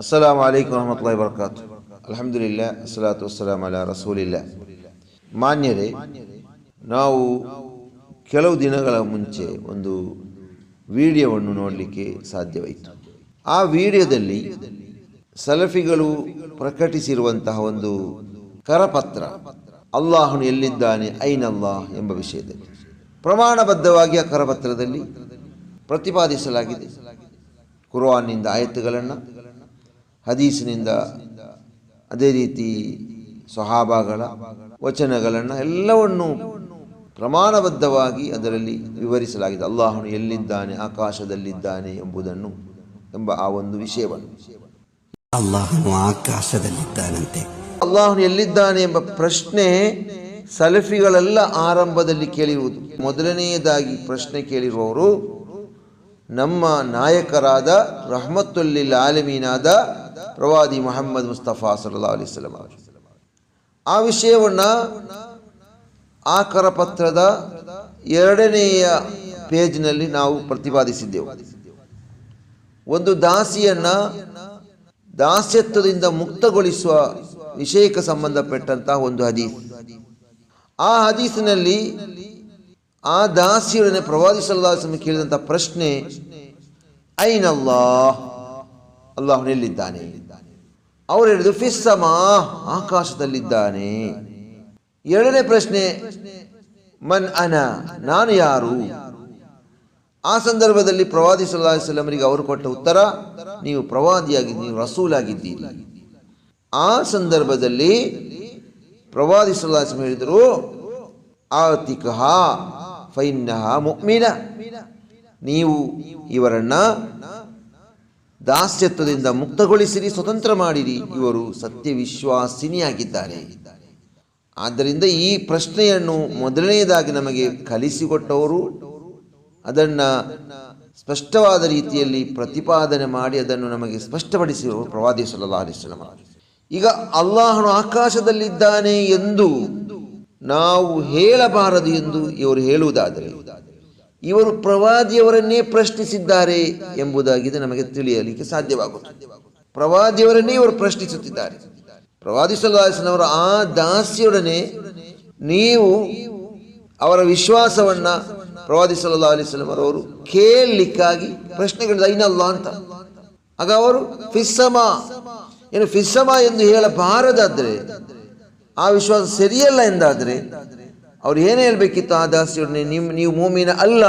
ಅಸ್ಸಲಾಮು ಅಲೈಕುಮ್ ವರಹಮತುಲ್ಲಾಹಿ ವರ್ಕಾತು ಅಲ್ಹಮ್ದುಲಿಲ್ಲ ಅಸ್ಸಲಾತು ವಸ್ಸಲಾಮ್ ಅಲ ರಸೂಲಿಲ್ಲ ಮಾನ್ಯರೇ, ನಾವು ಕೆಲವು ದಿನಗಳ ಮುಂಚೆ ಒಂದು ವಿಡಿಯೋವನ್ನು ನೋಡಲಿಕ್ಕೆ ಸಾಧ್ಯವಾಯಿತು. ಆ ವಿಡಿಯೋದಲ್ಲಿ ಸಲಫಿಗಳು ಪ್ರಕಟಿಸಿರುವಂತಹ ಒಂದು ಕರಪತ್ರ, ಅಲ್ಲಾಹನು ಎಲ್ಲಿದ್ದಾನೆ, ಐನಲ್ಲಾಹ್ ಎಂಬ ವಿಷಯದಲ್ಲಿ. ಪ್ರಮಾಣಬದ್ಧವಾಗಿ ಆ ಕರಪತ್ರದಲ್ಲಿ ಪ್ರತಿಪಾದಿಸಲಾಗಿದೆ. ಕುರ್ವಾನ್ನಿಂದ ಆಯತ್ತುಗಳನ್ನು ಹದೀಸಿನಿಂದ ಅದೇ ರೀತಿ ಸ್ವಹಾಬಾಗಳ ವಚನಗಳನ್ನು ಎಲ್ಲವನ್ನು ಪ್ರಮಾಣಬದ್ಧವಾಗಿ ಅದರಲ್ಲಿ ವಿವರಿಸಲಾಗಿದೆ. ಅಲ್ಲಾಹನು ಎಲ್ಲಿದ್ದಾನೆ ಆಕಾಶದಲ್ಲಿದ್ದಾನೆ ಎಂಬುದನ್ನು ಎಂಬ ಆ ಒಂದು ವಿಷಯವನ್ನು. ಅಲ್ಲಾಹನು ಆಕಾಶದಲ್ಲಿದ್ದಾನಂತೆ. ಅಲ್ಲಾಹನು ಎಲ್ಲಿದ್ದಾನೆ ಎಂಬ ಪ್ರಶ್ನೆ ಸಲಫಿಗಳೆಲ್ಲ ಆರಂಭದಲ್ಲಿ ಕೇಳಿರುವುದು. ಮೊದಲನೆಯದಾಗಿ ಪ್ರಶ್ನೆ ಕೇಳಿರುವವರು ನಮ್ಮ ನಾಯಕರಾದ ರಹಮತ್ತುಲ್ಲಿ ಆಲಮೀನಾದ ಪ್ರವಾದಿ ಮೊಹಮ್ಮದ್ ಮುಸ್ತಫಾ ಸಲ್ಲಾ ಅಲಿ ಅವರು. ಆ ವಿಷಯವನ್ನು ಆ ಕರಪತ್ರದ ಎರಡನೆಯ ಪೇಜ್ನಲ್ಲಿ ನಾವು ಪ್ರತಿಪಾದಿಸಿದ್ದೆವು. ಒಂದು ದಾಸಿಯನ್ನ ದಾಸ್ಯತ್ವದಿಂದ ಮುಕ್ತಗೊಳಿಸುವ ವಿಷಯಕ್ಕೆ ಸಂಬಂಧಪಟ್ಟಂತಹ ಒಂದು ಹದೀಸ್. ಆ ಹದೀಸಿನಲ್ಲಿ ಆ ದಾಸಿಯೊಡನೆ ಪ್ರವಾದಿ ಸಲ್ಲಾಹ್ ಕೇಳಿದಂಥ ಪ್ರಶ್ನೆ, ಐನಲ್ಲಾ? ಅಲ್ಲಾಹನು ಎಲ್ಲಿದ್ದಾನೆ ಅವರು ಹೇಳಿದ್ರು ಫಿಸ್ಸಮ ಆಕಾಶದಲ್ಲಿದ್ದಾನೆ. ಎರಡನೇ ಪ್ರಶ್ನೆ, ಮನ್ ಅನ, ನಾನು ಯಾರು? ಆ ಸಂದರ್ಭದಲ್ಲಿ ಪ್ರವಾದಿ ಸಲ್ಲಾಹ್ ವಸಲ್ಲಮರಿಗೆ ಅವರು ಕೊಟ್ಟ ಉತ್ತರ, ನೀವು ಪ್ರವಾದಿಯಾಗಿ, ನೀವು ರಸೂಲಾಗಿದ್ದೀರಿ. ಆ ಸಂದರ್ಭದಲ್ಲಿ ಪ್ರವಾದಿ ಸಲ್ಲಾಹ್ ವಸಲ್ಲಂ ಹೇಳಿದರು, ಆತಿಕಹ, ಫೈನ್ನಹ ಮುಕ್ಮಿನ ನೀವು ಇವರನ್ನ ದಾಸ್ಯತ್ವದಿಂದ ಮುಕ್ತಗೊಳಿಸಿರಿ, ಸ್ವತಂತ್ರ ಮಾಡಿರಿ. ಇವರು ಸತ್ಯವಿಶ್ವಾಸಿನಿಯಾಗಿದ್ದಾರೆ. ಆದ್ದರಿಂದ ಈ ಪ್ರಶ್ನೆಯನ್ನು ಮೊದಲನೆಯದಾಗಿ ನಮಗೆ ಕಲಿಸಿಕೊಟ್ಟವರು, ಅದನ್ನು ಸ್ಪಷ್ಟವಾದ ರೀತಿಯಲ್ಲಿ ಪ್ರತಿಪಾದನೆ ಮಾಡಿ ಅದನ್ನು ನಮಗೆ ಸ್ಪಷ್ಟಪಡಿಸಿರುವ ಪ್ರವಾದಿ ಸಲ್ಲಾ ಈಗ ಅಲ್ಲಾಹನು ಆಕಾಶದಲ್ಲಿದ್ದಾನೆ ಎಂದು ನಾವು ಹೇಳಬಾರದು ಎಂದು ಇವರು ಹೇಳುವುದಾದರೆ ಇವರು ಪ್ರವಾದಿಯವರನ್ನೇ ಪ್ರಶ್ನಿಸಿದ್ದಾರೆ ಎಂಬುದಾಗಿದೆ ನಮಗೆ ತಿಳಿಯಲಿಕ್ಕೆ ಸಾಧ್ಯವಾಗುತ್ತದೆ ಪ್ರವಾದಿಯವರನ್ನೇ ಇವರು ಪ್ರಶ್ನಿಸುತ್ತಿದ್ದಾರೆ. ಪ್ರವಾದಿ ಸಲ್ಲಾಹನವರ ಆ ದಾಸಿಯೊಡನೆ ನೀವು ಅವರ ವಿಶ್ವಾಸವನ್ನ ಪ್ರವಾದಿ ಸಲ್ಲಾ ಅವರು ಕೇಳಲಿಕ್ಕಾಗಿ ಪ್ರಶ್ನೆಗಳು ಐನಲ್ಲ ಅಂತ. ಆಗ ಅವರು ಫಿಸ್ಸಮ ಏನು ಫಿಸ್ಸಮ ಎಂದು ಹೇಳಬಾರದಾದ್ರೆ, ಆ ವಿಶ್ವಾಸ ಸರಿಯಲ್ಲ ಎಂದಾದರೆ ಅವ್ರು ಏನು ಹೇಳಬೇಕಿತ್ತು ಆ ದಾಸಿಯೊಡನೆ ನಿಮ್ಮ ನೀವು ಮೂಮಿನ ಅಲ್ಲ.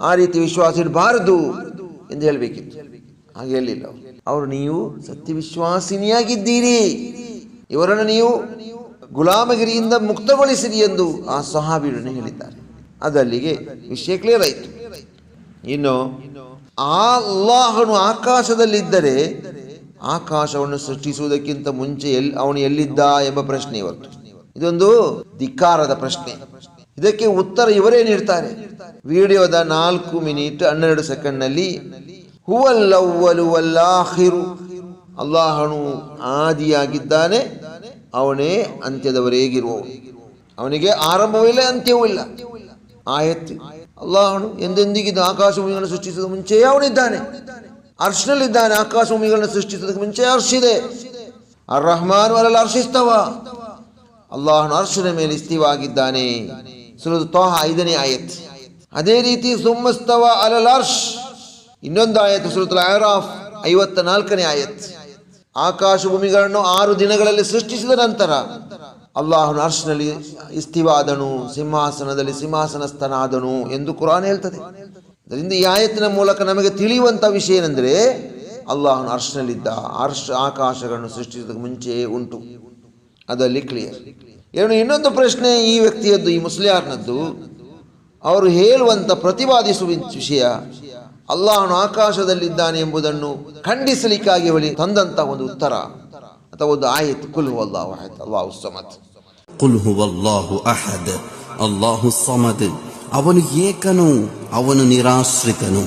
ಆ ರೀತಿ ವಿಶ್ವಾಸ ಎಂದು ಹೇಳಬೇಕಿತ್ತು. ಹಾಗೆ ಹೇಳಿಲ್ಲ ಅವರು. ನೀವು ಸತ್ಯ ವಿಶ್ವಾಸಿನಿಯಾಗಿದ್ದೀರಿ ಇವರನ್ನು ನೀವು ಗುಲಾಮಗಿರಿಯಿಂದ ಮುಕ್ತಗೊಳಿಸಿರಿ ಎಂದು ಆ ಸಹಾಬಿಯೊಡನೆ ಹೇಳಿದ್ದಾರೆ. ಅದಲ್ಲಿಗೆ ವಿಷಯ ಕ್ಲಿಯರ್ ಆಯಿತು. ಇನ್ನು ಆ ಅಲ್ಲಾಹನು ಆಕಾಶದಲ್ಲಿದ್ದರೆ ಆಕಾಶವನ್ನು ಸೃಷ್ಟಿಸುವುದಕ್ಕಿಂತ ಮುಂಚೆ ಎಲ್ಲಿ ಅವನು ಎಲ್ಲಿದ್ದ ಎಂಬ ಪ್ರಶ್ನೆ ಇವತ್ತು. ಇದೊಂದು ಧಿಕ್ಕಾರದ ಪ್ರಶ್ನೆ. ಇದಕ್ಕೆ ಉತ್ತರ ಇವರೇ ನೀಡ್ತಾರೆ. ವಿಡಿಯೋದ ನಾಲ್ಕು ಮಿನಿಟ್ ಹನ್ನೆರಡು ಸೆಕೆಂಡ್ನಲ್ಲಿ ಹುವಲ್ಲವ್ವಲು ವಲ್ಲಾಹಿರು ಅಲ್ಲಾಹನು ಆದಿಯಾಗಿದ್ದಾನೆ, ಅವನೇ ಅಂತ್ಯದವರೆಗಿರುವವನು ಅವನಿಗೆ ಆರಂಭವೂ ಇಲ್ಲ ಅಂತ್ಯವೂ ಇಲ್ಲ. ಆಯತ್ತು. ಅಲ್ಲಾಹನು ಎಂದೆಂದಿಗಿದ್ದ ಆಕಾಶ ಭೂಮಿಗಳನ್ನು ಸೃಷ್ಟಿಸಿದ ಮುಂಚೆಯೇ ಅವನಿದ್ದಾನೆ. ಅರ್ಶನಲ್ಲಿದ್ದಾನೆ ಆಕಾಶ ಭೂಮಿಗಳನ್ನು ಸೃಷ್ಟಿಸೋದಕ್ಕೆ ಮುಂಚೆ ಅರ್ಶಿದೆ. ಅರ್ ರಹಮಾನ್ ಅಲ್ಲ ಅರ್ಶಿಸ್ತವ. ಅಲ್ಲಾಹನು ಅರ್ಶನ ಮೇಲೆ ಇಸ್ತೀವಾಗಿದ್ದಾನೆ. ಸುರದು ತೋಹ ಐದನೇ ಆಯತ್. ಅದೇ ರೀತಿ ಸುಮ್ಮಸ್ತವ ಅಲಲ್ ಅರ್ಶ್. ಇನ್ನೊಂದು ಆಯತ್ ಸುರತ್ ಆರಾಫ್ ಐವತ್ತ ನಾಲ್ಕನೇ ಆಯತ್. ಆಕಾಶ ಭೂಮಿಗಳನ್ನು ಆರು ದಿನಗಳಲ್ಲಿ ಸೃಷ್ಟಿಸಿದ ನಂತರ ಅಲ್ಲಾಹನು ಅರ್ಶನಲ್ಲಿ ಇಸ್ತಿವಾದನು, ಸಿಂಹಾಸನದಲ್ಲಿ ಸಿಂಹಾಸನಸ್ಥನಾದನು ಎಂದು ಕುರಾನ್ ಹೇಳ್ತದೆ. ಅದರಿಂದ ಈ ಆಯತ್ತಿನ ಮೂಲಕ ನಮಗೆ ತಿಳಿಯುವಂತ ವಿಷಯ ಏನೆಂದರೆ ಅಲ್ಲಾಹನ ಅರ್ಶ್ನಲ್ಲಿದ್ದ ಅರ್ಶ ಆಕಾಶಗಳನ್ನು ಸೃಷ್ಟಿಸೋದಕ್ಕೆ ಮುಂಚೆಯೇ ಉಂಟು. ಅದಲ್ಲಿ ಕ್ಲಿಯರ್ ಏನು ಇನ್ನೊಂದು ಪ್ರಶ್ನೆ ಈ ವ್ಯಕ್ತಿಯದ್ದು ಈ ಮುಸ್ಲಿಯಾರ್ನದ್ದು. ಅವರು ಹೇಳುವಂಥ ಪ್ರತಿಪಾದಿಸುವ ವಿಷಯ ಅಲ್ಲಾಹನು ಆಕಾಶದಲ್ಲಿದ್ದಾನೆ ಎಂಬುದನ್ನು ಖಂಡಿಸಲಿಕ್ಕಾಗಿ ಹೇಳಿ ತಂದಂಥ ಒಂದು ಉತ್ತರ ಅಥವಾ ಒಂದು ಆಯತ್. ಕುಲ್ ಅಲ್ಲಾಹು ಆಯತ್ ಅಲ್ಲಾಹು ಸಮತ್ ಕುಲ್ ಅಲ್ಲಾಹು ಅಹದ್ ಅಲ್ಲಾಹು ಸಮದ್ ಅವನು ಏಕನು ಅವನು ನಿರಾಶ್ರಿತನು.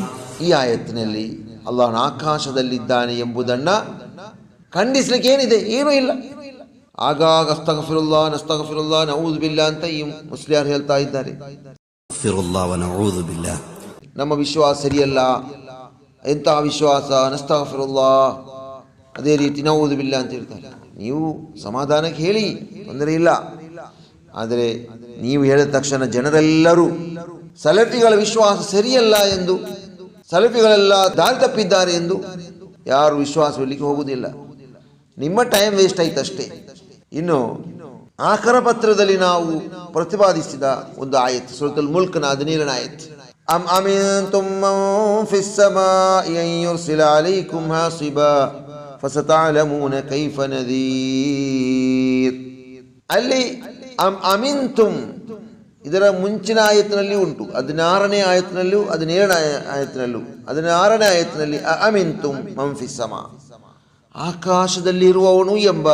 ಈ ಆಯತ್ತಿನಲ್ಲಿ ಅಲ್ಲಾಹನು ಆಕಾಶದಲ್ಲಿದ್ದಾನೆ ಎಂಬುದನ್ನ ಖಂಡಿಸ್ಲಿಕ್ಕೆ ಏನಿದೆ? ಏನೂ ಇಲ್ಲ. ಆಗಾಗ ಅಸ್ತಗಫಿರುಲ್ಲಾ ನಸ್ತಗಫಿರುಲ್ಲಾ ನೌದ್ ಬಿಲ್ಲಾ ಅಂತ ಈ ಮುಸ್ಲಿಯಾರು ಹೇಳ್ತಾ ಇದ್ದಾರೆ. ನಮ್ಮ ವಿಶ್ವಾಸ ಸರಿಯಲ್ಲ. ಎಂತಹ ವಿಶ್ವಾಸ? ನಸ್ತಗಫಿರುಲ್ಲಾ. ಅದೇ ರೀತಿ ನೌದುಬಿಲ್ಲ ಅಂತ ಹೇಳ್ತಾರೆ. ನೀವು ಸಮಾಧಾನಕ್ಕೆ ಹೇಳಿ ತೊಂದರೆ ಇಲ್ಲ. ಆದರೆ ನೀವು ಹೇಳಿದ ತಕ್ಷಣ ಜನರೆಲ್ಲರೂ ಸಲಫಿಗಳ ವಿಶ್ವಾಸ ಸರಿಯಲ್ಲ ಎಂದು ಸಲಫಿಗಳೆಲ್ಲ ದಾರಿ ತಪ್ಪಿದ್ದಾರೆ ಎಂದು ಯಾರು ವಿಶ್ವಾಸ ಹೋಗುವುದಿಲ್ಲ. ನಿಮ್ಮ ಟೈಮ್ ವೇಸ್ಟ್ ಆಯ್ತಷ್ಟೇ. ಇನ್ನು ಆಕರ ಪತ್ರದಲ್ಲಿ ನಾವು ಪ್ರತಿಪಾದಿಸಿದ ಒಂದು ಆಯತ್ ಸುರತುಲ್ ಮುಲ್ಕ್ನ ಹದಿನೇಳನ ಆಯತ್ ಮನ್ ಫಿಸ್ ಸಮಾಇ ಅನ್ ಯುರ್ಸಿಲ ಅಲೈಕುಮ್ ಹಾಸಿಬಾ ಫಸತಅಲಮೂನ ಕೈಫ ನದೀರ್. ಅಲ್ಲಿ ಅಮ್ ಅಮಿನ್ತುಮ್ ಇದರ ಮುಂಚಿನ ಆಯತ್ನಲ್ಲಿ ಉಂಟು, ಹದಿನಾರನೇ ಆಯತ್ನಲ್ಲೂ ಹದಿನೇಳನೇ ಆಯತ್ನಲ್ಲೂ ಹದಿನಾರನೇ ಆಯತ್ನಲ್ಲಿ ಅಮಿಂತುಂ ಮಂಫಿಸಮ ಆಕಾಶದಲ್ಲಿರುವವನು ಎಂಬ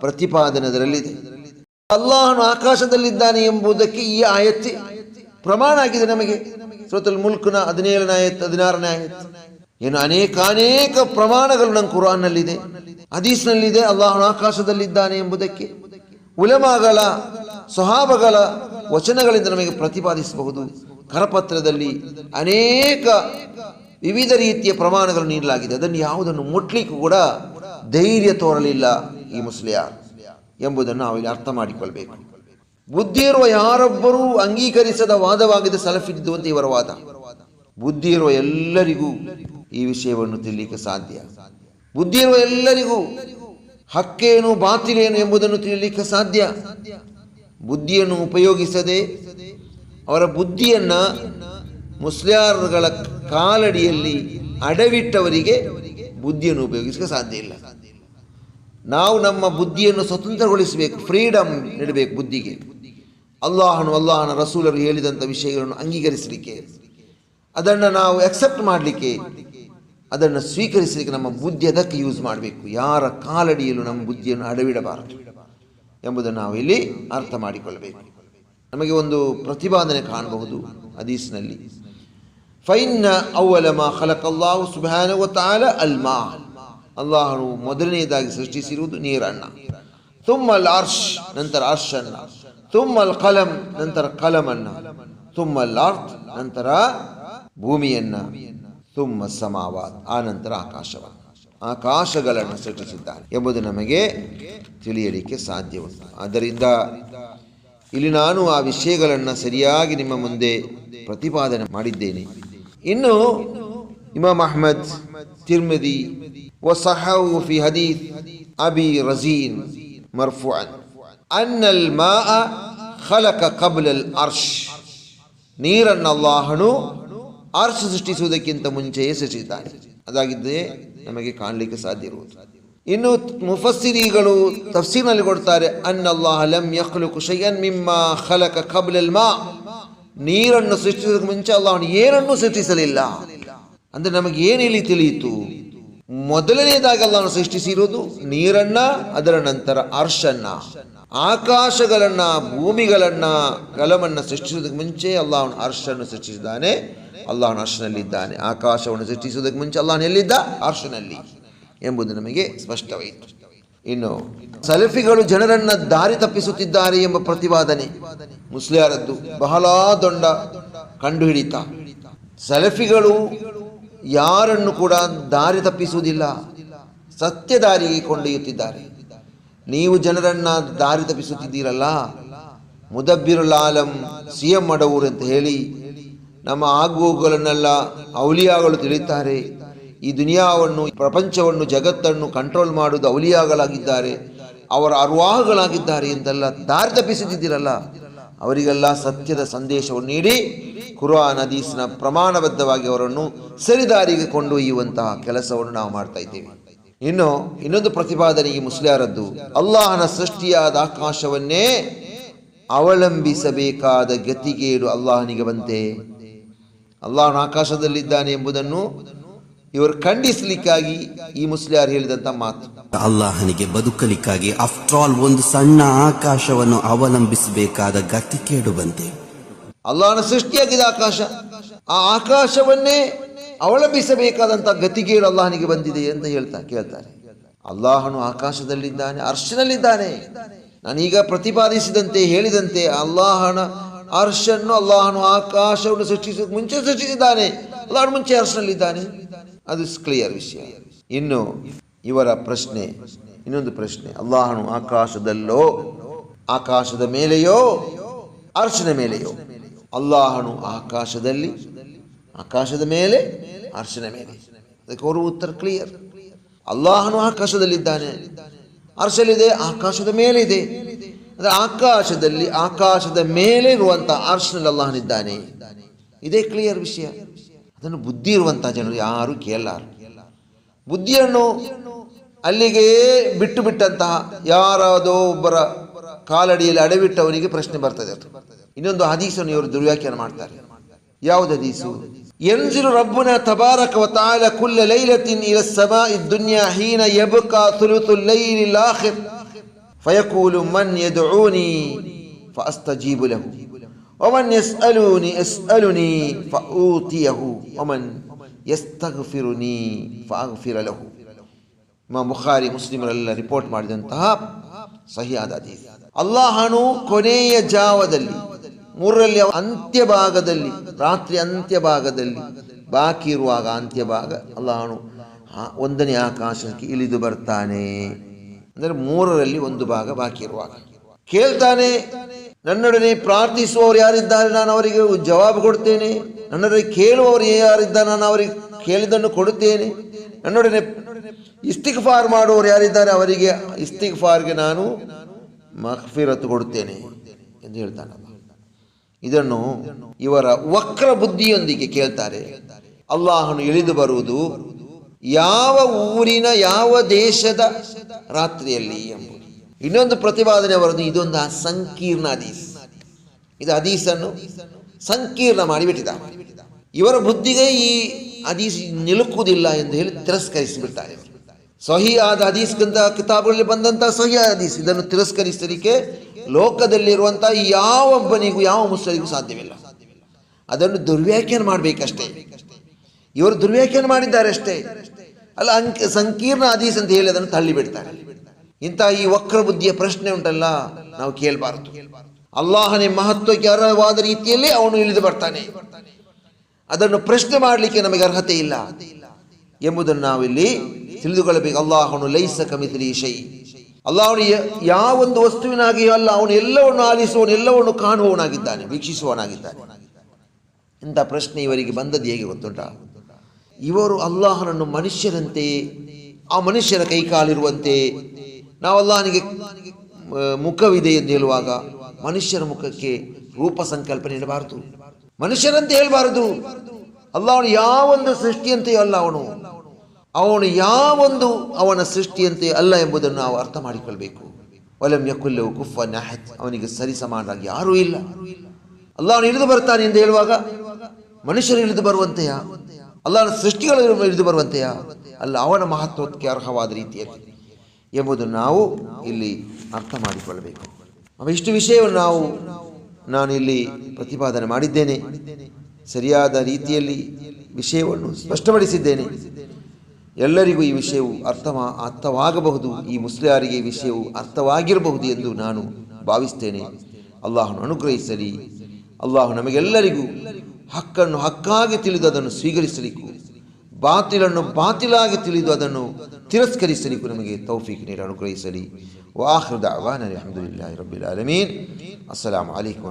ಪ್ರತಿಪಾದನೆ ಅದರಲ್ಲಿದೆ ಅಲ್ಲಾಹನು ಆಕಾಶದಲ್ಲಿದ್ದಾನೆ ಎಂಬುದಕ್ಕೆ ಈ ಆಯತ್ತಿ ಪ್ರಮಾಣ ಆಗಿದೆ ನಮಗೆ. ಸುರತಲ್ ಮುಲ್ಕ್ನ ಹದಿನೇಳನೇ ಆಯತ್, ಹದಿನಾರನೇ ಆಯತ್. ಏನು ಅನೇಕ ಅನೇಕ ಪ್ರಮಾಣಗಳು ನಮ್ಮ ಕುರಾನ್ನಲ್ಲಿದೆ. ಅದೀಸ್ನಲ್ಲಿದೆ ಅಲ್ಲಾಹನು ಆಕಾಶದಲ್ಲಿದ್ದಾನೆ ಎಂಬುದಕ್ಕೆ. ಉಲಮಾಗಳ ಸ್ವಹಾಬಗಳ ವಚನಗಳಿಂದ ನಮಗೆ ಪ್ರತಿಪಾದಿಸಬಹುದು. ಕರಪತ್ರದಲ್ಲಿ ಅನೇಕ ವಿವಿಧ ರೀತಿಯ ಪ್ರಮಾಣಗಳನ್ನು ನೀಡಲಾಗಿದೆ. ಅದನ್ನು ಯಾವುದನ್ನು ಮುಟ್ಲಿಕ್ಕೂ ಕೂಡ ಧೈರ್ಯ ತೋರಲಿಲ್ಲ ಈ ಮುಸ್ಲಿಯಾರ್ ಎಂಬುದನ್ನು ನಾವಿಲ್ಲಿ ಅರ್ಥ ಮಾಡಿಕೊಳ್ಬೇಕು. ಬುದ್ಧಿ ಇರುವ ಯಾರೊಬ್ಬರೂ ಅಂಗೀಕರಿಸದ ವಾದವಾಗಿದೆ ಸಲಫಿದ್ದು ಅಂತ ಇವರ ವಾದ. ಬುದ್ಧಿ ಇರುವ ಎಲ್ಲರಿಗೂ ಈ ವಿಷಯವನ್ನು ತಿಳಿಯಲಿಕ್ಕೆ ಸಾಧ್ಯ. ಬುದ್ಧಿ ಇರುವ ಎಲ್ಲರಿಗೂ ಹಕ್ಕೇನು ಬಾತಿಲೇನು ಎಂಬುದನ್ನು ತಿಳಿಯಲಿಕ್ಕೆ ಸಾಧ್ಯ. ಬುದ್ಧಿಯನ್ನು ಉಪಯೋಗಿಸದೆ ಅವರ ಬುದ್ಧಿಯನ್ನು ಮುಸ್ಲಿಯಾರ್ಗಳ ಕಾಲಡಿಯಲ್ಲಿ ಅಡವಿಟ್ಟವರಿಗೆ ಬುದ್ಧಿಯನ್ನು ಉಪಯೋಗಿಸಲಿಕ್ಕೆ ಸಾಧ್ಯ ಇಲ್ಲ. ನಾವು ನಮ್ಮ ಬುದ್ಧಿಯನ್ನು ಸ್ವತಂತ್ರಗೊಳಿಸಬೇಕು ಫ್ರೀಡಮ್ ನೀಡಬೇಕು ಬುದ್ಧಿಗೆ. ಅಲ್ಲಾಹನು ಅಲ್ಲಾಹನ ರಸೂಲರು ಹೇಳಿದಂಥ ವಿಷಯಗಳನ್ನು ಅಂಗೀಕರಿಸಲಿಕ್ಕೆ, ಅದನ್ನು ನಾವು ಅಕ್ಸೆಪ್ಟ್ ಮಾಡಲಿಕ್ಕೆ, ಅದನ್ನು ಸ್ವೀಕರಿಸಲಿಕ್ಕೆ ನಮ್ಮ ಬುದ್ಧಿ ಅದಕ್ಕೆ ಯೂಸ್ ಮಾಡಬೇಕು. ಯಾರ ಕಾಲಡಿಯಲ್ಲೂ ನಮ್ಮ ಬುದ್ಧಿಯನ್ನು ಅಡವಿಡಬಾರದು ಎಂಬುದನ್ನು ನಾವು ಇಲ್ಲಿ ಅರ್ಥ ಮಾಡಿಕೊಳ್ಳಬೇಕು ನಮಗೆ ಒಂದು ಪ್ರತಿಪಾದನೆ ಕಾಣಬಹುದು ಹದೀಸ್ನಲ್ಲಿ. ಫೈನ್ನ ಅವ್ವಲಮ ಖಲಕಲ್ಲಾಹು ಸುಬ್ಹಾನಹು ವ ತಆಲ ಅಲ್ ಮಾ ಅಲ್ಲಾಹನು ಮೊದಲನೆಯದಾಗಿ ಸೃಷ್ಟಿಸಿರುವುದು ನೀರನ್ನ ತುಮ್ಮಲ್ ಅರ್ಷ್ ನಂತರ ಅರ್ಶನ್ನ ತುಮ್ಮಲ್ ಕಲಂ ನಂತರ ಕಲಮನ್ನ ತುಮ್ಮಲ್ ಅರ್ಥ್ ನಂತರ ಭೂಮಿಯನ್ನ ತುಮ್ಮ ಸಮಾವಾದ್ ಆ ನಂತರ ಆಕಾಶವ ಆಕಾಶಗಳನ್ನು ಸೃಷ್ಟಿಸಿದ್ದಾನೆ ಎಂಬುದು ನಮಗೆ ತಿಳಿಯಲಿಕ್ಕೆ ಸಾಧ್ಯ ಉಂಟು ಆದ್ದರಿಂದ ಇಲ್ಲಿ ನಾನು ಆ ವಿಷಯಗಳನ್ನು ಸರಿಯಾಗಿ ನಿಮ್ಮ ಮುಂದೆ ಪ್ರತಿಪಾದನೆ ಮಾಡಿದ್ದೇನೆ ಇನ್ನು ಇಮಾಮ್ ಅಹ್ಮದ್ ತಿರ್ಮದಿ وصححه في حديث أبي رزين مرفوعا أن الماء خلق قبل الأرش ನೀರನ್ನು ಅಲ್ಲಾಹನು ಅರ್ಶ ಸೃಷ್ಟಿಸುವುದಕ್ಕಿಂತ ಮುಂಚೆಯೇ ಸೃಷ್ಟಿಸಿದ್ದಾನೆ ಅದಾಗಿದ್ದೇ ನಮಗೆ ಕಾಣಲಿಕ್ಕೆ ಸಾಧ್ಯ ಇರುವುದು ಇನ್ನು ಮುಫಸ್ಸಿರಿಗಳು ತಫ್ಸೀರ್ನಲ್ಲಿ ಕೊಡ್ತಾರೆ ಅನ್ ಅಲ್ಲಾಹ ಲಂ ಯಖ್ಲುಕು ಶೈಯನ್ ಮಿಮ್ಮ ಖಲಕ ಕಬ್ಲಲ್ ಮಾ ನೀರನ್ನು ಸೃಷ್ಟಿಸೋದಕ್ಕೆ ಮುಂಚೆ ಅಲ್ಲ ಅವನು ಏನನ್ನು ಸೃಷ್ಟಿಸಲಿಲ್ಲ. ಅಂದ್ರೆ ನಮಗೆ ಏನಿಲ್ಲಿ ತಿಳಿಯಿತು? ಮೊದಲನೆಯದಾಗಿ ಅಲ್ಲಾಹನು ಸೃಷ್ಟಿಸಿರುವುದು ನೀರನ್ನ, ಅದರ ನಂತರ ಅರ್ಷನ್ನ ಆಕಾಶಗಳನ್ನ, ಭೂಮಿಗಳನ್ನ, ಕಲಮನ್ನ ಸೃಷ್ಟಿಸುವುದಕ್ಕೆ ಮುಂಚೆ ಅಲ್ಲಾಹನು ಅರ್ಶನ್ನು ಸೃಷ್ಟಿಸಿದ್ದಾನೆ. ಅಲ್ಲಾಹನು ಅರ್ಷನಲ್ಲಿದ್ದಾನೆ ಆಕಾಶವನ್ನು ಸೃಷ್ಟಿಸುವುದಕ್ಕೆ ಮುಂಚೆ ಅಲ್ಲಾಹನು ಎಲ್ಲಿದ್ದ? ಅರ್ಷನಲ್ಲಿ ಎಂಬುದು ನಮಗೆ ಸ್ಪಷ್ಟವಾಯಿತು. ಇನ್ನು ಸಲಫಿಗಳು ಜನರನ್ನ ದಾರಿ ತಪ್ಪಿಸುತ್ತಿದ್ದಾರೆ ಎಂಬ ಪ್ರತಿಪಾದನೆ ಮುಸ್ಲಿಯರದ್ದು ಬಹಳ ದೊಡ್ಡ ಕಂಡುಹಿಡಿತ. ಸಲಫಿಗಳು ಯಾರನ್ನು ಕೂಡ ದಾರಿ ತಪ್ಪಿಸುವುದಿಲ್ಲ. ಸತ್ಯ ದಾರಿಗೆ ಕೊಂಡೊಯ್ಯುತ್ತಿದ್ದಾರೆ. ನೀವು ಜನರನ್ನ ದಾರಿ ತಪ್ಪಿಸುತ್ತಿದ್ದೀರಲ್ಲ? ಮುದಬ್ಬಿರುಲ್ ಆಲಂ ಸಿ ಎಂ ಮಡವೂರು ಅಂತ ಹೇಳಿ ನಮ್ಮ ಆಗುಗಳನ್ನೆಲ್ಲ ಅವಲಿಯಾಗಳು ತಿಳಿಯುತ್ತಾರೆ. ಈ ದುನಿಯಾವನ್ನು ಪ್ರಪಂಚವನ್ನು, ಜಗತ್ತನ್ನು ಕಂಟ್ರೋಲ್ ಮಾಡುವುದು ಅವಲಿಯಾಗಳಾಗಿದ್ದಾರೆ ಅವರ ಅರ್ವಾಹಗಳಾಗಿದ್ದಾರೆ ಎಂದೆಲ್ಲ ದಾರಿ ತಪ್ಪಿಸುತ್ತಿದ್ದೀರಲ್ಲ? ಅವರಿಗೆಲ್ಲ ಸತ್ಯದ ಸಂದೇಶವನ್ನು ನೀಡಿ ಕುರಾನ್ ಹದೀಸ್ನ ಪ್ರಮಾಣಬದ್ಧವಾಗಿ ಅವರನ್ನು ಸರಿದಾರಿಗೆ ಕೊಂಡೊಯ್ಯುವಂತಹ ಕೆಲಸವನ್ನು ನಾವು ಮಾಡ್ತಾ ಇದ್ದೇವೆ. ಇನ್ನು ಇನ್ನೊಂದು ಪ್ರತಿಪಾದನೆ ಈ ಮುಸ್ಲಿಯಾರದ್ದು, ಅಲ್ಲಾಹನ ಸೃಷ್ಟಿಯಾದ ಆಕಾಶವನ್ನೇ ಅವಲಂಬಿಸಬೇಕಾದ ಗತಿಗೇಡು ಅಲ್ಲಾಹನಿಗೆ ಬಂತೆ. ಅಲ್ಲಾಹನ ಆಕಾಶದಲ್ಲಿದ್ದಾನೆ ಎಂಬುದನ್ನು ಇವರು ಖಂಡಿಸಲಿಕ್ಕಾಗಿ ಈ ಮುಸ್ಲಿಯಾರು ಹೇಳಿದಂಥ ಮಾತು. ಅಲ್ಲಾಹನಿಗೆ ಬದುಕಲಿಕ್ಕಾಗಿ ಆಫ್ಟರ್ ಒಂದು ಸಣ್ಣ ಆಕಾಶವನ್ನು ಅವಲಂಬಿಸಬೇಕಾದ ಗತಿ ಕೇಡು ಬಂತೆ ಅಲ್ಲಾಹನ ಸೃಷ್ಟಿಯಾಗಿದೆ ಆಕಾಶ. ಆ ಆಕಾಶವನ್ನೇ ಅವಲಂಬಿಸಬೇಕಾದಂತಹ ಗತಿಗೇಡು ಅಲ್ಲಾಹನಿಗೆ ಬಂದಿದೆ ಅಂತ ಹೇಳ್ತಾ, ಕೇಳ್ತಾರೆ. ಅಲ್ಲಾಹನು ಆಕಾಶದಲ್ಲಿದ್ದಾನೆ, ಅರ್ಶನಲ್ಲಿದ್ದಾನೆ. ನಾನೀಗ ಪ್ರತಿಪಾದಿಸಿದಂತೆ, ಹೇಳಿದಂತೆ ಅಲ್ಲಾಹನ ಅರ್ಶನ್ನು ಅಲ್ಲಾಹನು ಆಕಾಶವನ್ನು ಸೃಷ್ಟಿಸ, ಮುಂಚೆ ಸೃಷ್ಟಿಸಿದ್ದಾನೆ. ಅಲ್ಲಾಹನು ಮುಂಚೆ ಅರ್ಶನಲ್ಲಿದ್ದಾನೆ. ಅದು ಕ್ಲಿಯರ್ ವಿಷಯ. ಇನ್ನು ಇವರ ಪ್ರಶ್ನೆ, ಇನ್ನೊಂದು ಪ್ರಶ್ನೆ. ಅಲ್ಲಾಹನು ಆಕಾಶದಲ್ಲೋ, ಆಕಾಶದ ಮೇಲೆಯೋ, ಅರ್ಶನ ಮೇಲೆಯೋ? ಅಲ್ಲಾಹನು ಆಕಾಶದಲ್ಲಿ, ಆಕಾಶದ ಮೇಲೆ, ಅರ್ಶನ ಮೇಲೆ? ಅದಕ್ಕೆ ಅವರು ಉತ್ತರ ಕ್ಲಿಯರ್ ಅಲ್ಲಾಹನು ಆಕಾಶದಲ್ಲಿದ್ದಾನೆ. ಅರ್ಶಲಿದೆ ಆಕಾಶದ ಮೇಲೆ ಇದೆ ಅಂದರೆ ಆಕಾಶದಲ್ಲಿ, ಆಕಾಶದ ಮೇಲೆ ಇರುವಂಥ ಅರ್ಶನಲ್ಲಿ ಅಲ್ಲಾಹನಿದ್ದಾನೆ. ಇದೇ ಕ್ಲಿಯರ್ ವಿಷಯ. ಅದನ್ನು ಬುದ್ಧಿ ಇರುವಂಥ ಜನರು ಯಾರು ಕೇಳಲಾರು ಬುದ್ಧಿಯನ್ನು ಅಲ್ಲಿಗೆ ಬಿಟ್ಟು ಬಿಟ್ಟಂತಹ ಯಾರಾದೋ ಒಬ್ಬರ ಕಾಲಡಿಯಲ್ಲಿ ಅಡವಿಟ್ಟವನಿಗೆ ಪ್ರಶ್ನೆ ಬರ್ತದೆ ಇನ್ನೊಂದು ಹದೀಸನ್ನು ಇವರು ದುರ್ವ್ಯಾಖ್ಯಾನ ಮಾಡ್ತಾರೆ. ಯಾವುದು ಹದೀಸು? ಎಂಜಿಲು ರಬ್ಬುನ ತಬಾರಕ ವತಾಲ ಕುಲ್ಲ ಲೈಲತಿನ್ ಇಲ ಸಮಾ ಇದ್ದುನ್ಯಾ ಹೀನ ಯಬಕ ತುಲುತು ಲೈಲಿ ಲಾಖಿರ್ ಫಯಕೂಲು ಮನ್ ಯದುನಿ ಫಾಸ್ತಜೀಬು ಲಹು. ಒಮನ್ ಯಸ್ಅಲೂನಿ ಯಸ್ಅಲುನಿ ಫ ಊತಿಯಹು ಒಮನ್ ಯಸ್ತಗಫಿರುನಿ ಫಾಗಫಿರ ಲಹು ಬುಖಾರಿ ಮುಸ್ಲಿಮರೆಲ್ಲ ರಿಪೋರ್ಟ್ ಮಾಡಿದಂತಹ ಸಹಿಯಾದ ಅದೀಸ್ ಅಲ್ಲಾಹನು ಕೊನೆಯ ಜಾವದಲ್ಲಿ, ಮೂರರಲ್ಲಿ ಅಂತ್ಯ ಭಾಗದಲ್ಲಿ ರಾತ್ರಿ ಅಂತ್ಯ ಭಾಗದಲ್ಲಿ ಬಾಕಿ ಇರುವಾಗ ಅಂತ್ಯ ಭಾಗ ಅಲ್ಲಾಹನು ಒಂದನೇ ಆಕಾಶಕ್ಕೆ ಇಳಿದು ಬರ್ತಾನೆ. ಅಂದರೆ ಮೂರರಲ್ಲಿ ಒಂದು ಭಾಗ ಬಾಕಿ ಇರುವಾಗ. ಕೇಳ್ತಾನೆ, ನನ್ನೊಡನೆ ಪ್ರಾರ್ಥಿಸುವವರು ಯಾರಿದ್ದಾರೆ ನಾನು ಅವರಿಗೆ ಜವಾಬು ಕೊಡ್ತೇನೆ. ನನ್ನೊಡನೆ ಕೇಳುವವರು ಯಾರಿದ್ದಾರೆ ನಾನು ಅವರಿಗೆ ಕೇಳಿದ್ದನ್ನು ಕೊಡುತ್ತೇನೆ. ನನ್ನೊಡನೆ ಇಸ್ತಿಗ್ಫಾರ್ ಮಾಡುವವರು ಯಾರಿದ್ದಾರೆ ಅವರಿಗೆ? ಇಸ್ತಿಗ್ಫಾರ್ಗೆ ನಾನು ಮಹಫಿರತ್ತು ಕೊಡುತ್ತೇನೆ ಎಂದು ಹೇಳ್ತಾನೆ ಇದನ್ನು ಇವರ ವಕ್ರ ಬುದ್ಧಿಯೊಂದಿಗೆ ಕೇಳ್ತಾರೆ. ಅಲ್ಲಾಹನು ಇಳಿದು ಬರುವುದು ಯಾವ ಊರಿನ ಯಾವ ದೇಶದ ರಾತ್ರಿಯಲ್ಲಿ ಎಂಬುದು. ಇನ್ನೊಂದು ಪ್ರತಿಪಾದನೆ ಅವರದು, ಇದೊಂದು ಸಂಕೀರ್ಣ ಅದೀಸ್ ಇದು ಅದೀಸನ್ನು ಸಂಕೀರ್ಣ ಮಾಡಿಬಿಟ್ಟಿದ ಇವರ ಬುದ್ಧಿಗೆ ಈ ಅದೀಸ್ ನಿಲುಕುವುದಿಲ್ಲ ಎಂದು ಹೇಳಿ ತಿರಸ್ಕರಿಸಿಬಿಡ್ತಾರೆ. ಸಹಿ ಆದ ಹದೀಸ್ಗಿಂತ ಕಿತಾಬುಗಳಲ್ಲಿ ಬಂದಂತಹ ಸಹಿ ಹದೀಸ್. ಇದನ್ನು ತಿರಸ್ಕರಿಸಲಿಕ್ಕೆ ಲೋಕದಲ್ಲಿರುವಂಥ ಯಾವೊಬ್ಬನಿಗೂ ಯಾವ ಮುಸ್ಲಿಗೂ ಸಾಧ್ಯವಿಲ್ಲ. ಅದನ್ನು ದುರ್ವ್ಯಾಖ್ಯಾನ ಮಾಡಬೇಕಷ್ಟೇ. ಇವರು ದುರ್ವ್ಯಾಖ್ಯಾನ ಮಾಡಿದ್ದಾರೆ ಅಷ್ಟೇ ಅಲ್ಲ, ಅಂಕ, ಸಂಕೀರ್ಣ ಹದೀಸ್ ಅಂತ ಹೇಳಿ ಅದನ್ನು ತಳ್ಳಿಬಿಡ್ತಾರೆ. ಇಂತಹ ಈ ವಕ್ರ ಬುದ್ಧಿಯ ಪ್ರಶ್ನೆ ಉಂಟಲ್ಲ, ನಾವು ಕೇಳಬಾರದು. ಅಲ್ಲಾಹನೇ ಮಹತ್ವಕ್ಕೆ ಅರ್ಹವಾದ ರೀತಿಯಲ್ಲಿ ಅವನು ಇಳಿದು ಬರ್ತಾನೆ. ಅದನ್ನು ಪ್ರಶ್ನೆ ಮಾಡಲಿಕ್ಕೆ ನಮಗೆ ಅರ್ಹತೆ ಇಲ್ಲ. ಎಂಬುದನ್ನು ನಾವಿಲ್ಲಿ ತಿಳಿದುಕೊಳ್ಳಬೇಕು. ಅಲ್ಲಾಹನು ಲೈಸ ಕಮಿತಲಿ ಶೈ. ಅಲ್ಲಾಹನು ಯಾವ ಯಾವೊಂದು ವಸ್ತುವಿನಾಗಿಯೂ ಅಲ್ಲ, ಅವನು ಎಲ್ಲವನ್ನು ಆಲಿಸುವವನು, ಎಲ್ಲವನ್ನು ಕಾಣುವವನಾಗಿದ್ದಾನೆ, ವೀಕ್ಷಿಸುವವನಾಗಿದ್ದಾನೆ. ಇಂಥ ಪ್ರಶ್ನೆ ಇವರಿಗೆ ಬಂದದ್ದು ಹೇಗೆ ಗೊತ್ತುಂಟ? ಇವರು ಅಲ್ಲಾಹನನ್ನು ಮನುಷ್ಯರಂತೆ, ಆ ಮನುಷ್ಯನ ಕೈಕಾಲಿರುವಂತೆ, ನಾವು ಅಲ್ಲಾಹನಿಗೆ ಮುಖವಿದೆ ಎಂದು ಹೇಳುವಾಗ ಮನುಷ್ಯರ ಮುಖಕ್ಕೆ ರೂಪ ಸಂಕಲ್ಪನೆ ಇಡಬಾರದು ಮನುಷ್ಯರಂತೆ ಹೇಳಬಾರದು. ಅಲ್ಲಾಹನು ಯಾವೊಂದು ಸೃಷ್ಟಿಯಂತೆಯೂ ಅಲ್ಲ ಅವನು. ಅವನು ಯಾವೊಂದು ಅವನ ಸೃಷ್ಟಿಯಂತೆ ಅಲ್ಲ ಎಂಬುದನ್ನು ನಾವು ಅರ್ಥ ಮಾಡಿಕೊಳ್ಬೇಕು. ಒಲಂ ಯಕುಲ್ಲು ಕುಫ ನ್ಯಾಹತ್ ಅವನಿಗೆ ಸರಿ ಸಮಾನರಾಗಿ ಯಾರೂ ಇಲ್ಲ. ಅಲ್ಲಾಹನು ಇಳಿದು ಬರ್ತಾನೆ ಎಂದು ಹೇಳುವಾಗ, ಮನುಷ್ಯರು ಇಳಿದು ಬರುವಂತೆಯ? ಅಲ್ಲಾಹನ ಸೃಷ್ಟಿಗಳು ಇಳಿದು ಬರುವಂತೆಯ? ಅಲ್ಲ, ಅವನ ಮಹತ್ವಕ್ಕೆ ಅರ್ಹವಾದ ರೀತಿಯಲ್ಲಿ ಎಂಬುದನ್ನು ನಾವು ಇಲ್ಲಿ ಅರ್ಥ ಮಾಡಿಕೊಳ್ಳಬೇಕು ಇಷ್ಟು ವಿಷಯವನ್ನು ನಾವು ಇಲ್ಲಿ ಪ್ರತಿಪಾದನೆ ಮಾಡಿದ್ದೇನೆ. ಸರಿಯಾದ ರೀತಿಯಲ್ಲಿ ವಿಷಯವನ್ನು ಸ್ಪಷ್ಟಪಡಿಸಿದ್ದೇನೆ. ಎಲ್ಲರಿಗೂ ಈ ವಿಷಯವು ಅರ್ಥ ಅರ್ಥವಾಗಬಹುದು. ಈ ಮುಸ್ಲಿಯಾರಿಗೆ ಈ ವಿಷಯವು ಅರ್ಥವಾಗಿರಬಹುದು ಎಂದು ನಾನು ಭಾವಿಸ್ತೇನೆ. ಅಲ್ಲಾಹನು ಅನುಗ್ರಹಿಸಲಿ. ಅಲ್ಲಾಹು ನಮಗೆಲ್ಲರಿಗೂ ಹಕ್ಕನ್ನು ಹಕ್ಕಾಗಿ ತಿಳಿದು ಅದನ್ನು ಸ್ವೀಕರಿಸಲಿಕ್ಕೂ, ಬಾತಿಲನ್ನು ಬಾತಿಲಾಗಿ ತಿಳಿದು ಅದನ್ನು ತಿರಸ್ಕರಿಸಲಿಕ್ಕೂ ನಮಗೆ ತೌಫೀಕ್ ನೀರು ಅನುಗ್ರಹಿಸಲಿ. ವಾಹೃದ ಅವಾನ ಅಲಹಮದುಲ್ಲಾಹಿ ರಬ್ಬಿಲ್ ಆಲಮೀನ್. ಅಲೈಕುಮ್